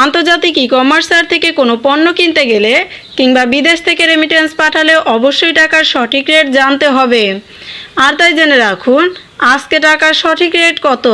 আন্তর্জাতিক ই কমার্সার থেকে কোনো পণ্য কিনতে গেলে কিংবা বিদেশ থেকে রেমিটেন্স পাঠালে অবশ্যই টাকার সঠিক রেট জানতে হবে। আর তাই জেনে রাখুন, আজকে টাকার সঠিক রেট কত?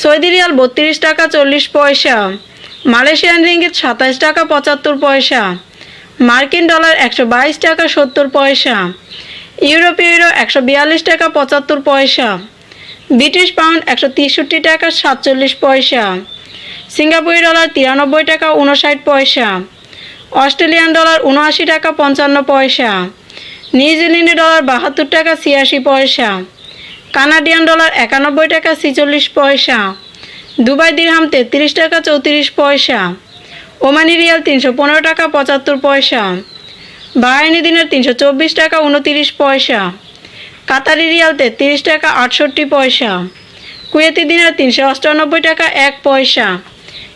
সৌদি রিয়াল বত্রিশ টাকা চল্লিশ পয়সা, মালয়েশিয়ান রিঙ্গিত সাতাশ টাকা পঁচাত্তর পয়সা, মার্কিন ডলার একশো বাইশ টাকা সত্তর পয়সা ইউরোপীয় ইউরো একশো বিয়াল্লিশ টাকা পঁচাত্তর পয়সা, ব্রিটিশ পাউন্ড একশো তেষট্টি টাকা সাতচল্লিশ পয়সা সিঙ্গাপুরি ডলার তিরানব্বই টাকা উনষাট পয়সা, অস্ট্রেলিয়ান ডলার উনআশি টাকা পঞ্চান্ন পয়সা নিউজিল্যান্ডি ডলার বাহাত্তর টাকা ছিয়াশি পয়সা, কানাডিয়ান ডলার একানব্বই টাকা ছিচল্লিশ পয়সা, দুবাই দিরহাম তেত্রিশ টাকা চৌত্রিশ পয়সা, ওমানি রিয়াল তিনশো পনেরো টাকা পঁচাত্তর পয়সা বাহাইনি দিনের তিনশো চব্বিশ টাকা উনতিরিশ পয়সা, কাতারি রিয়াল তেত্রিশ টাকা আটষট্টি পয়সা, কুয়েতি দিনের তিনশো অষ্টানব্বই টাকা এক পয়সা